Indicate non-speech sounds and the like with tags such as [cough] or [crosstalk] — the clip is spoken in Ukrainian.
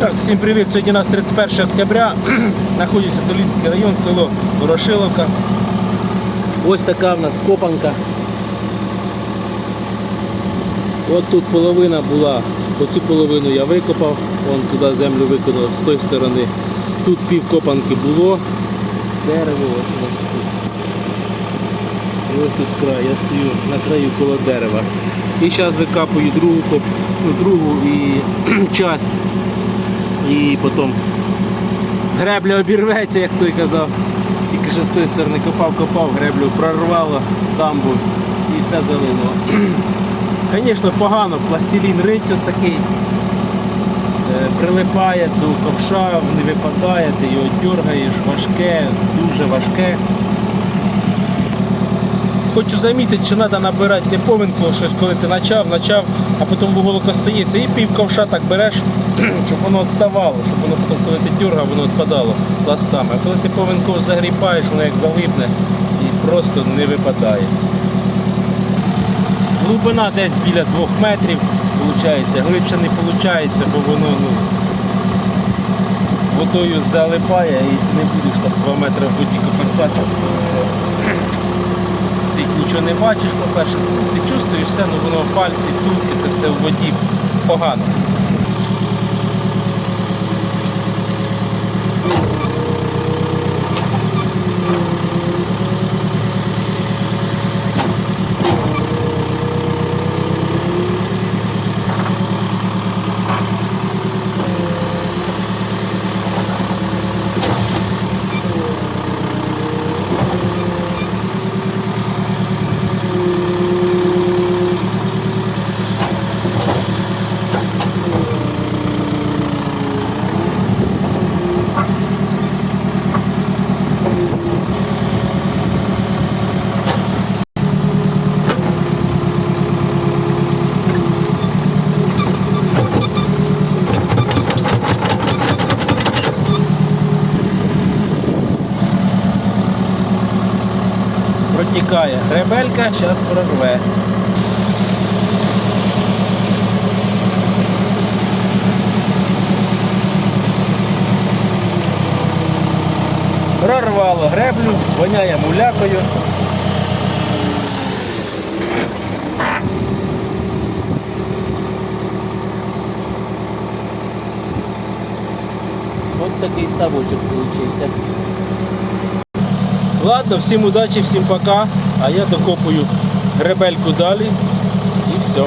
Так, всім привіт. Сьогодні у нас 31 октября. [clears throat] Знаходиться Долінський район, село Ворошиловка. Ось така в нас копанка. От тут половина була, оцю половину я викопав, вон туди землю виконав з тої сторони. Тут пів копанки було. Дерево ось у нас тут. Ось тут край, я стою на краю коло дерева. І зараз викапую другу ну, другу і [clears throat] часть. І потім гребля обірветься, як той казав. Тільки що з тої сторони копав, копав, греблю прорвало дамбу і все залило. [clears throat] Звісно, погано, пластилін риться такий, е, прилипає до ковша, не випадає, ти його дергаєш, важке, дуже важке. Хочу замітити, що треба набирати не повинку, щось коли ти почав, почав, а потім вуголок остається. І пів ковша так береш, [clears throat] щоб воно відставало, щоб воно потім, коли ти дергав, воно відпадало пластами. А коли ти повинку загрібаєш, воно як залипне і просто не випадає. Глибина десь біля 2 метрів, виходить. глибше не виходить, бо воно ну, водою залипає і не будеш там 2 метри в воді коперсати ти нічого не бачиш, по-перше, ти чувствуєш все, ну воно пальці, втулки, це все в воді погано. Протікає гребелька, зараз прорве. Прорвало греблю, воняє мулякою. От такий ставочок вийшов. Ладно, всім удачі, всім пока. А я докопую гребельку далі і все.